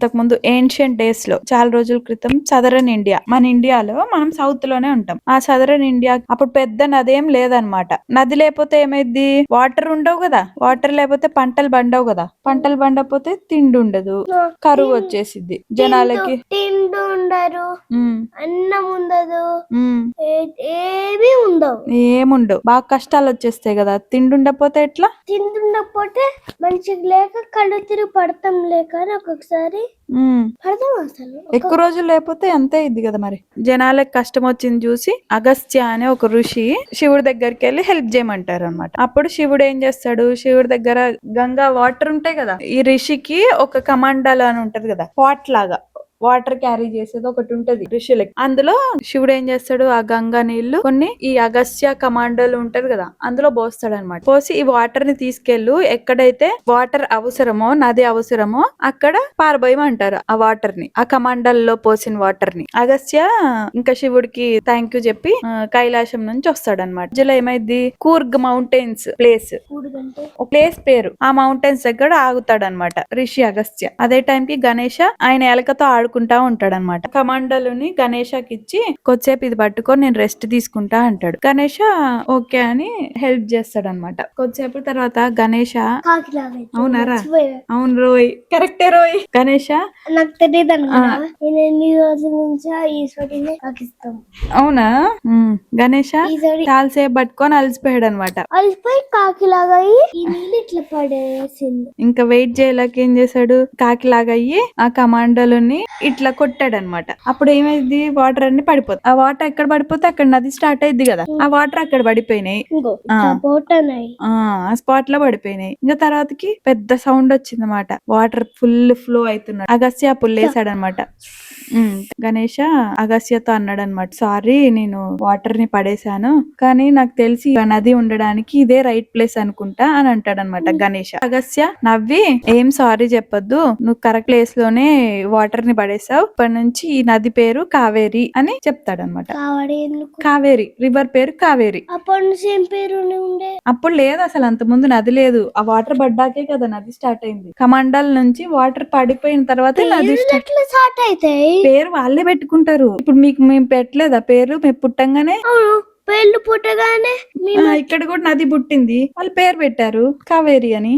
ఇంతకు ముందు ఏన్షియంట్ డేస్లో చాలా రోజుల క్రితం సదరన్ ఇండియా మన ఇండియాలో మనం సౌత్లోనే ఉంటాం. ఆ సదరన్ ఇండియా అప్పుడు పెద్ద నది ఏం లేదనమాట నది లేకపోతే ఏమైద్ది? వాటర్ ఉండవు కదా. వాటర్ లేకపోతే పంటలు పండవు కదా. పంటలు పండకపోతే తిండి ఉండదు. కరువు వచ్చేసిద్ది. జనాలకి తిండి ఉండరు అన్నం ఉండదు. ఏ- ఉండవు ఏముండవు. బాగా కష్టాలు వచ్చేస్తాయి కదా. తిండి ఉండకపోతే ఎట్లా? తింటుండకపోతే మంచిగా లేక కళ్ళు తిరిగి పడతాం లేక అని ఒక్కొక్కసారి ఉమ్ పడతాం అసలు. ఎక్కువ రోజులు లేకపోతే అంతే ఇది కదా మరి. జనాలకు కష్టం వచ్చింది చూసి అగస్త్య అనే ఒక ఋషి శివుడి దగ్గరికి వెళ్ళి హెల్ప్ చేయమంటారు అనమాట అప్పుడు శివుడు ఏం చేస్తాడు? శివుడి దగ్గర గంగా వాటర్ ఉంటాయి కదా. ఈ ఋషికి ఒక కమండల్ అని ఉంటది కదా. పాట్ లాగా. వాటర్ క్యారీ చేసేది ఒకటి ఉంటది ఋషులకి. అందులో శివుడు ఏం చేస్తాడు? ఆ గంగా నీళ్ళు కొన్ని ఈ అగస్త్య కమాండోలు ఉంటది కదా అందులో పోస్తాడు అనమాట పోసి ఈ వాటర్ని తీసుకెళ్ళు ఎక్కడైతే వాటర్ అవసరమో నది అవసరమో అక్కడ పారబోయమంటారు ఆ వాటర్ని ఆ కమాండల్లో పోసిన వాటర్ని. అగస్త్య ఇంకా శివుడికి థ్యాంక్ యూ చెప్పి కైలాసం నుంచి వస్తాడు అనమాట మధ్యలో ఏమైంది కూర్గ్ మౌంటైన్స్ ప్లేస్ ప్లేస్ పేరు. ఆ మౌంటైన్స్ దగ్గర ఆగుతాడు అనమాట రిషి అగస్త్య. అదే టైం కి గణేష ఆయన ఎలకతో ఆడుకుంటా ఉంటాడు అనమాట కమాండలుని గణేషకి ఇచ్చి కొద్దిసేపు ఇది పట్టుకొని నేను రెస్ట్ తీసుకుంటా అంటాడు. గణేష ఓకే అని హెల్ప్ చేస్తాడు అనమాట కొద్దిసేపు తర్వాత గణేష కాకిలాగా అవునారా? అవును రోయ్. కరెక్టే రోయ్. గణేష నాకు తెలియదు అవునా? గణేష చాలాసేపు పట్టుకొని అలసిపోయాడు అనమాట అలిసిపోయి కాకిలాగా ఇట్లా పడేసింది. ఇంకా వెయిట్ చేయలేక ఏం చేశాడు? కాకిలాగా అయ్యి ఆ కమాండోలని ఇట్లా కొట్టాడు అనమాట అప్పుడు ఏమైంది? వాటర్ అన్ని పడిపోతాయి. ఆ వాటర్ ఎక్కడ పడిపోతే అక్కడ నది స్టార్ట్ అయింది కదా. ఆ వాటర్ అక్కడ పడిపోయినాయి. ఆ. స్పాట్లో పడిపోయినాయి. ఇంకా తర్వాతకి పెద్ద సౌండ్ వచ్చింది అనమాట వాటర్ ఫుల్ ఫ్లో అవుతున్నాడు. అగస్య పుల్లేసాడు అనమాట గణేష అగస్యతో అన్నాడు అనమాట సారీ నేను వాటర్ని పడేశాను. కానీ నాకు తెలిసి నది ఉండడానికి ఇదే రైట్ ప్లేస్ అనుకుంటా అని అంటాడు అనమాట గణేష. అగస్య నవ్వి ఏం సారీ చెప్పొద్దు. నువ్వు కరెక్ట్ ప్లేస్లోనే వాటర్ని పడేసావు ఇప్పటి నుంచి ఈ నది పేరు కావేరి అని చెప్తాడు అనమాట కావడి ఎందుకు? కావేరి రివర్ పేరు కావేరి. అప్పటి నుంచి ఏం పేరు ఉండే అప్పుడు లేదు అసలు అంత ముందు నది లేదు. ఆ వాటర్ పడ్డాకే కదా నది స్టార్ట్ అయింది. కమండల్ నుంచి వాటర్ పడిపోయిన తర్వాత నది స్టార్ట్ అవుతాయి పేరు వాళ్ళే పెట్టుకుంటారు. ఇప్పుడు మీకు మేము పెట్టలేదా పేరు? మేము పుట్టంగానే? పేర్లు పుట్టగానే ఆ, ఇక్కడ కూడా నది పుట్టింది. వాళ్ళు పేరు పెట్టారు. కావేరి అని.